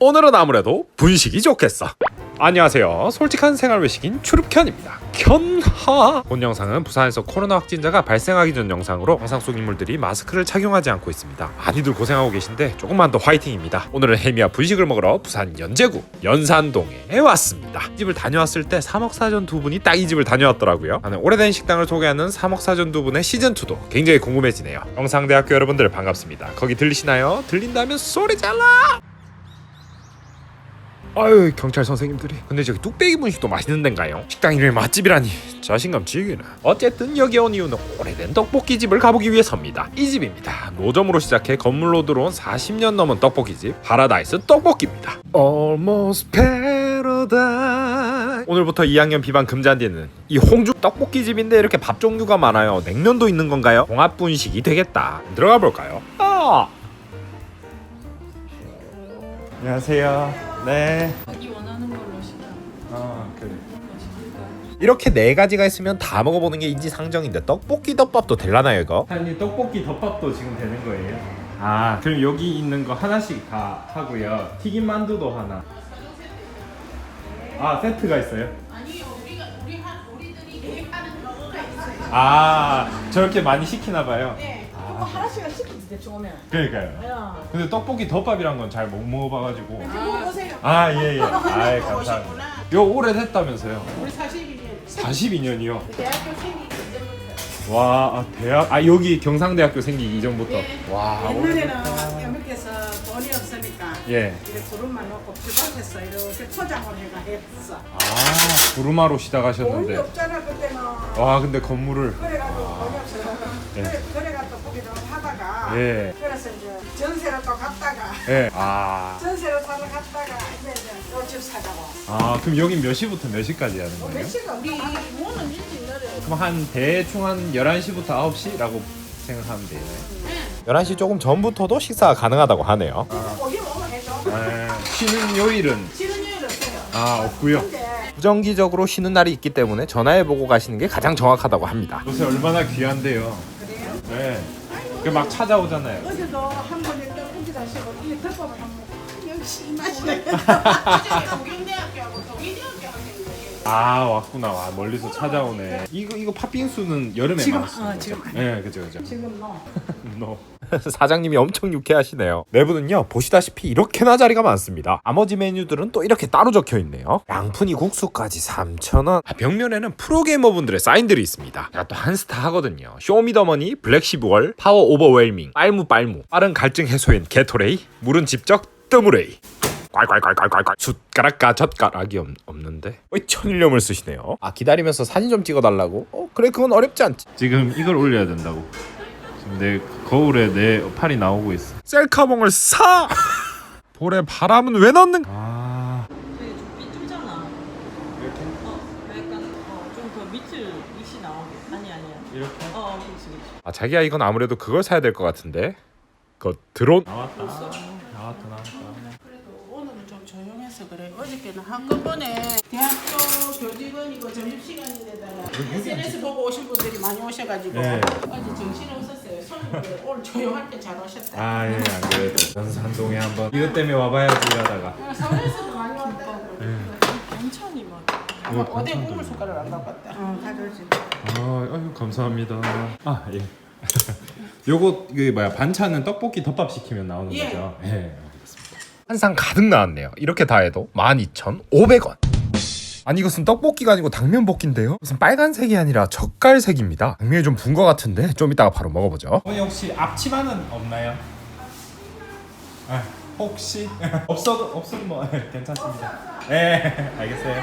오늘은 아무래도 분식이 좋겠어. 안녕하세요. 솔직한 생활 외식인 추릅견입니다. 견하. 본 영상은 부산에서 코로나 확진자가 발생하기 전 영상으로 영상 속 인물들이 마스크를 착용하지 않고 있습니다. 많이들 고생하고 계신데 조금만 더 화이팅입니다. 오늘은 해미와 분식을 먹으러 부산 연제구 연산동에 왔습니다. 이 집을 다녀왔을 때 삼억사전 두 분이 딱 이 집을 다녀왔더라고요. 나는 오래된 식당을 소개하는 삼억사전 두 분의 시즌 2도 굉장히 궁금해지네요. 영상대학교 여러분들 반갑습니다. 거기 들리시나요? 들린다면 소리 잘라. 아유 경찰 선생님들이. 근데 저기 뚝배기 분식도 맛있는 데인가요? 식당 이름이 맛집이라니. 자신감 지기는 어쨌든 여기 온 이유는 오래된 떡볶이집을 가보기 위해서입니다. 이 집입니다. 노점으로 시작해 건물로 들어온 40년 넘은 떡볶이집 파라다이스 떡볶이입니다. Almost Paradise. 오늘부터 2학년 비반 금잔디는 이 홍주 떡볶이집인데 이렇게 밥 종류가 많아요. 냉면도 있는 건가요? 종합 분식이 되겠다. 들어가 볼까요? 아! 안녕하세요 네 자기 원하는 걸로 시켜. 아 그래. 이렇게 네 가지가 있으면 다 먹어보는 게 인지상정인데 떡볶이 덮밥도 될라나요 이거? 아니 떡볶이 덮밥도 지금 되는 거예요? 아 그럼 여기 있는 거 하나씩 다 하고요 튀김 만두도 하나 아 세트가 있어요? 아니 우리가 우리 한 우리들이 계획하는 거가 있어요. 아 저렇게 많이 시키나 봐요 네. 그거 하나씩은 시키지 대충 오면 그러니까요. 야. 근데 떡볶이 덮밥이란 건 잘 못 먹어봐가지고. 먹어보세요. 아 예예. 아이 감사합니다. 요 오래됐다면서요? 우리 42년. 42년이요? 대학교 생기기 때부터. 와 아, 대학 아 여기 경상대학교 생기기 이전부터. 네. 와 옛날에는 어머니께서 돈이 없으니까 예. 이렇게 구름만 놓고 주방에서 이렇게 초장을 해가 했어. 아 부르마로 돈이 시작하셨는데. 없잖아 그때는. 와 근데 건물을. 그래가지고 돈이 없어 예. 그래, 그래가 예. 그래서 이제 전세를 또 갔다가 예. 아. 전세를 사러 갔다가 이제 이제 요집 사자고 아, 그럼 여긴 몇 시부터 몇 시까지 하는 몇 거예요? 시가 우리 문은 일찍. 그럼 한 대충 한 11시부터 9시라고 생각하면 되나요? 11시 조금 전부터도 식사가 가능하다고 하네요 먹으면 해줘 아, 쉬는 요일은 쉬는 일 없어요 아, 없고요. 근데 부정기적으로 쉬는 날이 있기 때문에 전화해보고 가시는 게 가장 정확하다고 합니다 요새 얼마나 귀한데요. 그래요? 네. 그막 찾아오잖아요. 어제도 한 번에 떡볶이 다시고 이 덮밥을 한 번 역시 이 맛이네 학생들이. 아, 왔구나. 와, 멀리서 찾아오네. 이거 이거 팥빙수는 여름에 지금, 많았어요. 어, 지금. 네, 그죠, 그죠. 지금 너 노. 사장님이 엄청 유쾌하시네요. 내부는요 보시다시피 이렇게나 자리가 많습니다. 나머지 메뉴들은 또 이렇게 따로 적혀 있네요. 양푼이 국수까지 3,000원. 아, 벽면에는 프로게이머분들의 사인들이 있습니다. 제가 또 한스타 하거든요. 쇼미더머니 블랙시브월 파워 오버웰밍 빨무 빨무. 빠른 갈증 해소인 게토레이 물은 직접 뜨무레이. 콸콸콸콸콸콸 숟가락과 젓가락이 없, 없는데? 왜 천일염을 쓰시네요. 아 기다리면서 사진 좀 찍어달라고? 어 그래 그건 어렵지 않지. 지금 이걸 올려야 된다고. 내 거울에 내 팔이 나오고 있어. 셀카봉을 사 볼에 바람은 왜 넣는 아. 되게 좀 삐뚤잖아. 이렇게? 어, 약간 어좀 더 밑을 밑이 나오게. 아니 아니야. 이렇게? 어, 그렇지 그렇지. 아 자기야 이건 아무래도 그걸 사야 될 것 같은데 그 드론 나왔다. 나왔다, 나왔다. 조용해서 그래. 어저께는 한꺼번에 대학교 교직원이고 점심시간인데다가 SNS 보고 오신 분들이 많이 오셔가지고 네. 어제 정신 없었어요. 손님들 오늘 조용할 때 잘 오셨다. 아, 예, 안 그래도. 연산동에 한번 이것 때문에 와봐야지 이러다가. 아, 서울에서도 많이 왔다. 반찬이 막. 이거 어디 반찬도 국물 숟가락 안 갖고 왔다. 어, 가져오지 아, 아유, 감사합니다. 아, 예. 요거 그 뭐야 반찬은 떡볶이 덮밥 시키면 나오는 예. 거죠? 예. 한 상 가득 나왔네요 이렇게 다 해도 12,500원 아니 이것은 떡볶이가 아니고 당면 볶인데요 무슨 빨간색이 아니라 젓갈색입니다 당면이 좀 분 것 같은데 좀 이따가 바로 먹어보죠 어머니 혹시 앞치마는 없나요? 아, 혹시 없어도 없으면 뭐 괜찮습니다. 예, 알겠어요.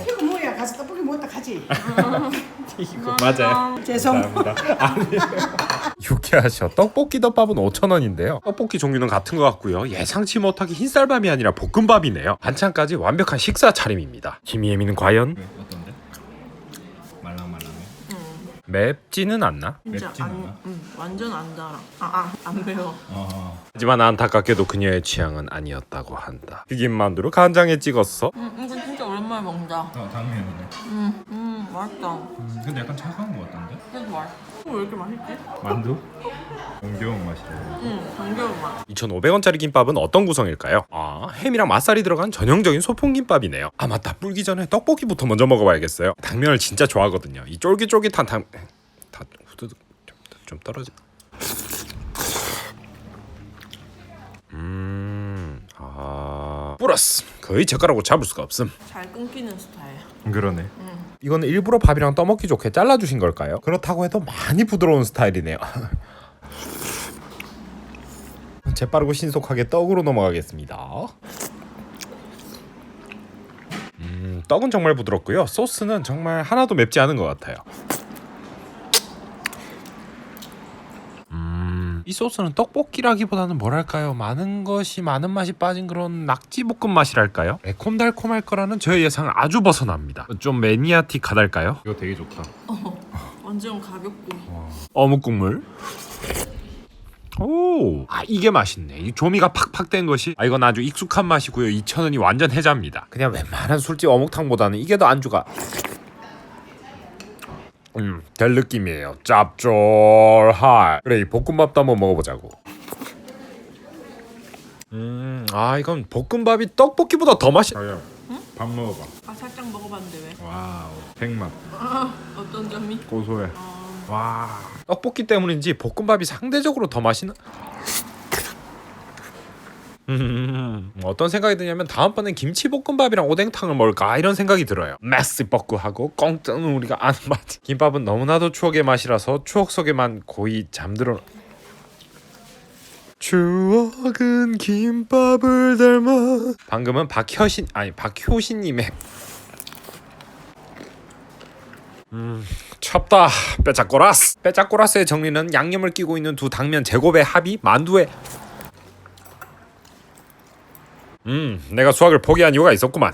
이거 뭐야 가서 떡볶이 먹었다 가지 이거 맞아요. 죄송 감사합니다. 아니, 유쾌하셔 떡볶이 덮밥은 5,000원인데요 떡볶이 종류는 같은 것 같고요 예상치 못하게 흰쌀밥이 아니라 볶음밥이네요 반찬까지 완벽한 식사 차림입니다 김희애미는 과연 어떤데? 말랑말랑해. 맵지는 않나? 진짜 맵진 안, 않아? 응, 완전 안 달아. 아, 아, 안 매워. 어. 하지만 안타깝게도 그녀의 취향은 아니었다고 한다 튀김 만두를 간장에 찍었어 응, 이건 진짜 원래 오랜만에 먹는다. 어, 당면이네. 음, 음, 맛있다. 음, 근데 약간 차가운 것 같던데? 그래도 맛있어. 왜 이렇게 맛있지? 만두? 정겨운 맛이래. 응, 정겨운 맛. 2,500원짜리 김밥은 어떤 구성일까요? 아, 햄이랑 맛살이 들어간 전형적인 소풍 김밥이네요. 아, 맞다. 불기 전에 떡볶이부터 먼저 먹어봐야겠어요. 당면을 진짜 좋아하거든요. 이 쫄깃쫄깃한 당... 다 후두둑 좀, 좀 떨어지... 음... 아... 플러스! 거의 젓가락으로 잡을 수가 없음. 잘 끊기는 스타일. 그러네. 이거는 일부러 밥이랑 떠먹기 좋게 잘라주신 걸까요? 그렇다고 해도 많이 부드러운 스타일이네요. 재빠르고 신속하게 떡으로 넘어가겠습니다. 음, 떡은 정말 부드럽고요. 소스는 정말 하나도 맵지 않은 것 같아요. 이 소스는 떡볶이라기보다는 뭐랄까요? 많은 것이 많은 맛이 빠진 그런 낙지 볶음 맛이랄까요? 매콤달콤할 거라는 저의 예상을 아주 벗어납니다. 좀 매니아틱하달까요? 이거 되게 좋다. 완전 가볍고. 어묵 국물. 오, 아 이게 맛있네. 이 조미가 팍팍 된 것이. 아 이건 아주 익숙한 맛이고요. 2,000원이 완전 해자입니다. 그냥 웬만한 술집 어묵탕보다는 이게 더 안주가 음, 될 느낌이에요. 짭쫄할. 그래 이 볶음밥도 한번 먹어보자고. 음, 아 이건 볶음밥이 떡볶이보다 더 맛있. 자야, 밥 먹어봐. 아, 살짝 먹어봤는데 왜? 와우, 백맛. 어떤 점이? 고소해. 와 떡볶이 때문인지 볶음밥이 상대적으로 더 맛있는 음, 어떤 생각이 드냐면 다음번엔 김치볶음밥이랑 오뎅탕을 먹을까? 이런 생각이 들어요. 메스 뻐꾸하고 꽁뜬 우리가 아는 맛 김밥은 너무나도 추억의 맛이라서 추억 속에만 고이 잠들어. 추억은 김밥을 닮아. 방금은 박효신 아니 박효신님의 찹다. 빼짜꼬라스. 빼짜꼬라스의 정리는 양념을 끼고 있는 두 당면 제곱의 합이 만두에 음 내가 수학을 포기한 이유가 있었구만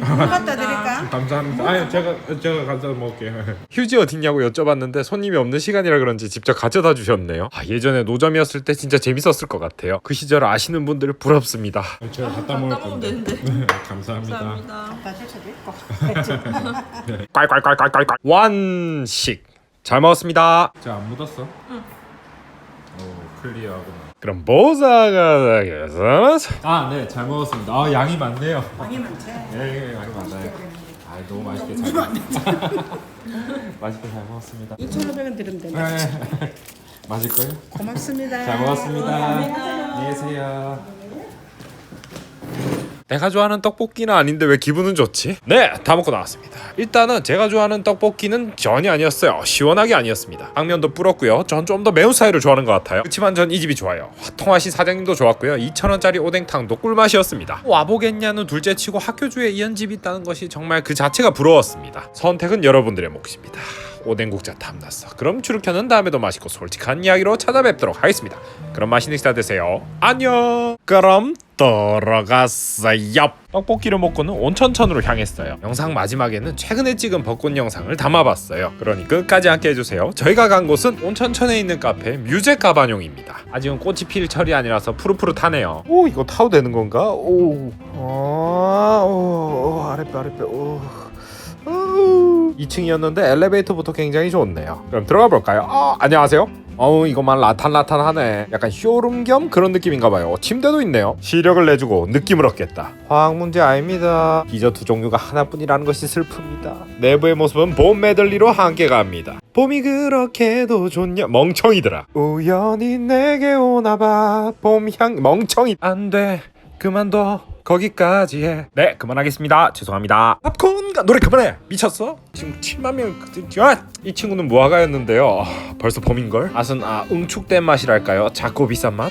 갖다 드릴까? 감사합니다. 아니 제가 제가 가져다 먹을게요. 휴지 어딨냐고 여쭤봤는데 손님이 없는 시간이라 그런지 직접 가져다 주셨네요 아, 예전에 노점이었을 때 진짜 재밌었을 것 같아요 그 시절 아시는 분들 부럽습니다 제가 갖다 갖다 먹을 건데. 되는데. 감사합니다. 감사합니다. 줄 수도 있고. 깔깔깔깔깔깔 완식 잘 먹었습니다 자안 묻었어? 응. 오 클리어하구나. 그럼 보자가 되겠어 아, 네, 잘 먹었습니다. 아, 양이 많네요. 많이 많지? 네, 양이 많아요. 아, 너무 맛있게 잘 맛있게 잘 먹었습니다. 2,500원 드리면 된다. 네. 맞을 거예요? 고맙습니다. 잘 먹었습니다. 안녕히 계세요. 내가 좋아하는 떡볶이는 아닌데 왜 기분은 좋지? 네, 다 먹고 나왔습니다. 일단은 제가 좋아하는 떡볶이는 전이 아니었어요. 시원하게 아니었습니다. 당면도 불었고요. 전 좀 더 매운 스타일을 좋아하는 것 같아요. 그렇지만 전 이 집이 좋아요. 통화시 사장님도 좋았고요. 2,000원짜리 오뎅탕도 꿀맛이었습니다. 와보겠냐는 둘째치고 학교 주에 이런 집이 있다는 것이 정말 그 자체가 부러웠습니다. 선택은 여러분들의 몫입니다. 오뎅국자 탐났어. 그럼 추르켜는 다음에도 맛있고 솔직한 이야기로 찾아뵙도록 하겠습니다. 그럼 맛있는 식사 되세요. 안녕. 그럼 돌아갔어요. 떡볶이를 먹고는 온천천으로 향했어요. 영상 마지막에는 최근에 찍은 벚꽃 영상을 담아봤어요. 그러니 끝까지 함께 해주세요. 저희가 간 곳은 온천천에 있는 카페 뮤제 가반용입니다. 아직은 꽃이 필 철이 아니라서 푸릇푸릇하네요. 오 이거 타도 되는 건가? 오, 아, 오, 오 아랫배 아랫배 오. 2층이었는데 엘리베이터부터 굉장히 좋네요. 그럼 들어가 볼까요? 아, 안녕하세요. 어우 이것만 라탄라탄하네. 약간 쇼룸 겸 그런 느낌인가봐요. 침대도 있네요. 시력을 내주고 느낌을 얻겠다. 화학 문제 아닙니다. 디저트 종류가 하나뿐이라는 것이 슬픕니다. 내부의 모습은 봄 메들리로 함께 갑니다. 봄이 그렇게도 좋냐 멍청이들아. 우연히 내게 오나봐 봄향 멍청이 안돼 그만둬. 거기까지 해. 네, 그만하겠습니다. 죄송합니다. 팝콘가 노래 그만해. 미쳤어? 지금 7만 명. 아! 이 친구는 무화과였는데요. 아, 벌써 봄인 걸. 맛은 아 응축된 맛이랄까요? 작고 비싼 맛.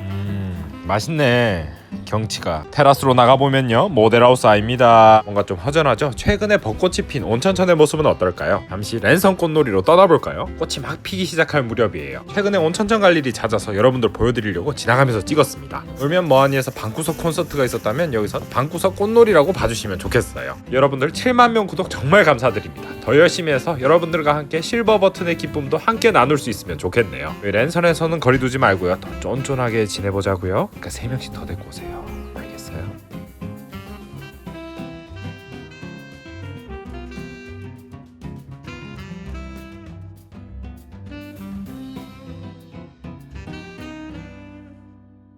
음, 맛있네. 경치가 테라스로 나가 보면요. 모델하우스 아닙니다. 뭔가 좀 허전하죠? 최근에 벚꽃이 핀 온천천의 모습은 어떨까요? 잠시 랜선 꽃놀이로 떠나볼까요? 꽃이 막 피기 시작할 무렵이에요. 최근에 온천천 갈 일이 잦아서 여러분들 보여드리려고 지나가면서 찍었습니다. 울면 뭐하니에서 방구석 콘서트가 있었다면 여기서 방구석 꽃놀이라고 봐주시면 좋겠어요. 여러분들 7만 명 구독 정말 감사드립니다. 더 열심히 해서 여러분들과 함께 실버 버튼의 기쁨도 함께 나눌 수 있으면 좋겠네요. 랜선에서는 거리 두지 말고요. 더 쫀쫀하게 지내보자고요. 그러니까 3명씩 더 데리고 오세요?